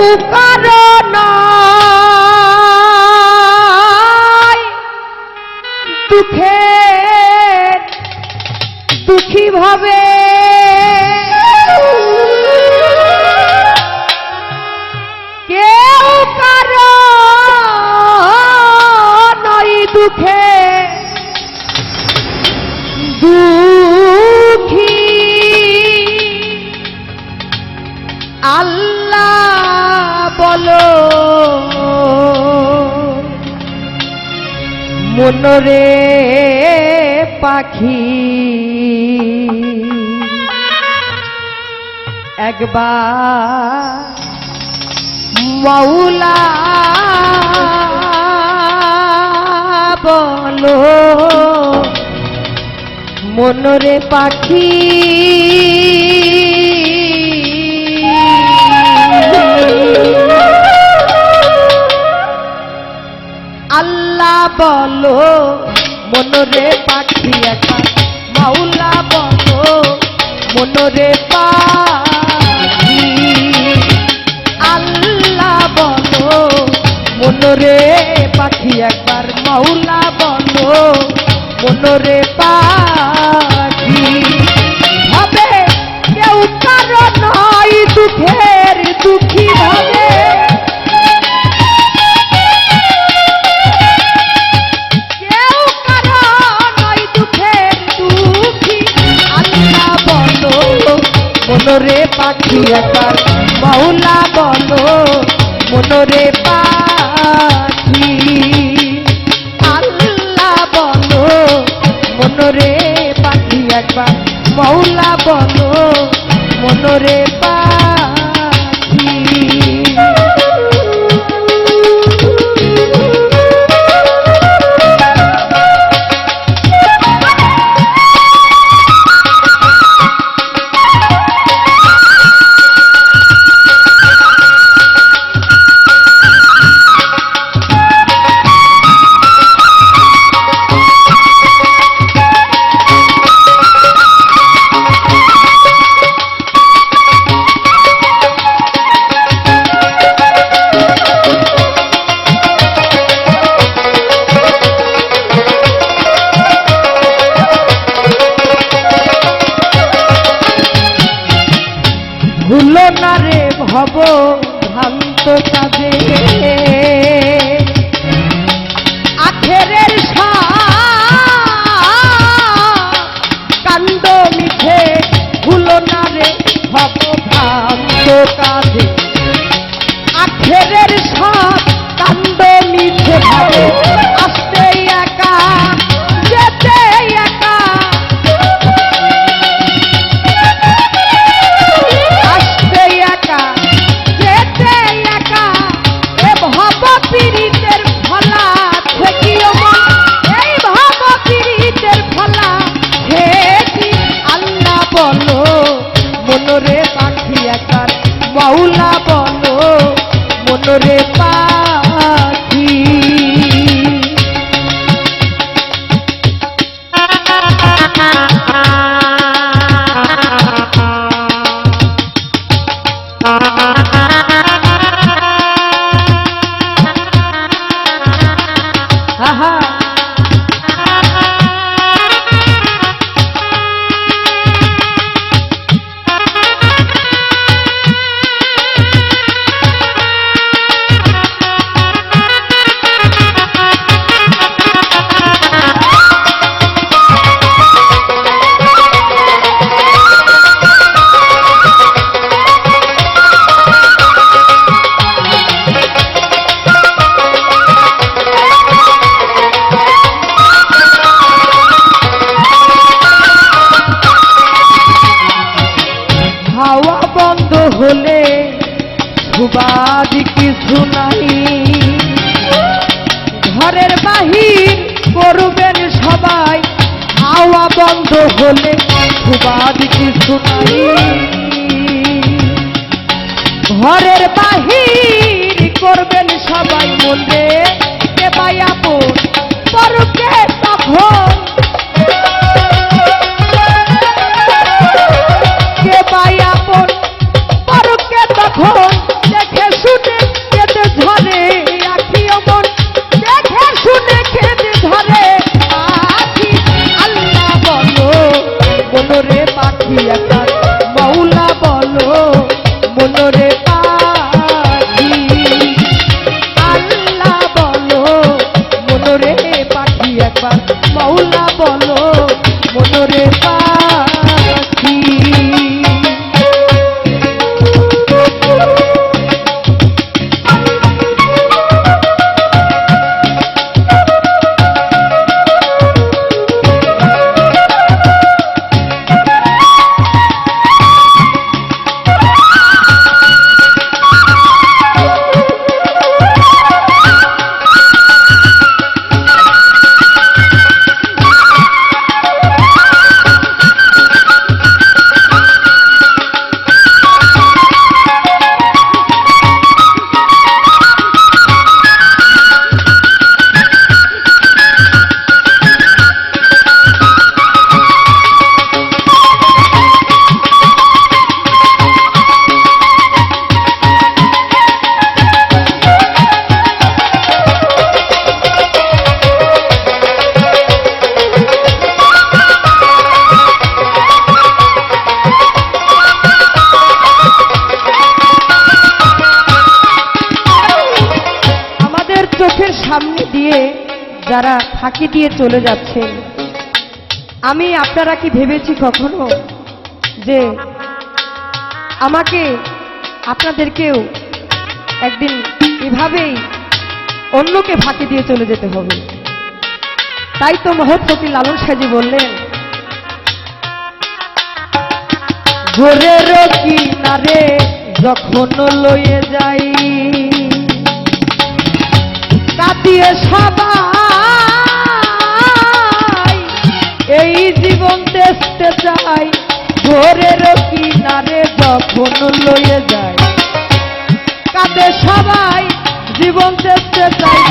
কেউ কারণ দুঃখের দুঃখী ভাবে। কেউ কারণ দুঃখে দুঃখী। আল্লাহ মনরে পাখি। একবার মৌলা বলো মনরে পাখি। বলো, মনরে পাখি একা মাওলা বলো, মনরে পাখি আল্লাহ বলো, মনরে পাখি একবার মাওলা বলো, মনরে পাখি হবে কেউ কারণ দুঃখী। পাখি একবার মাওলা বলো মনরে পাখি ভব ভ্রান্ত মাওলা বলো মনরে পাখি বাহির করবেন সবাই। হাওয়া বন্ধ হলে কিছু নাই। ঘরের বাহির করবেন সবাই মনে পরকে দিয়ে যারা ফাঁকি দিয়ে চলে যাচ্ছে, আমি আপনারা কি ভেবেছি কখনো যে আমাকে আপনাদেরকেও একদিন এভাবেই অন্যকে ফাঁকি দিয়ে চলে যেতে হবে? তাই তো মহৎপতি লালন সাজি বললেন গোরের কিনারে যখন লয়ে যাই কাটিয়ে সবাই। এই জীবন দেখতে চাই, ঘোরের কিনারে যখন লয়ে যায়। কাঁদে সবাই, জীবন দেখতে চাই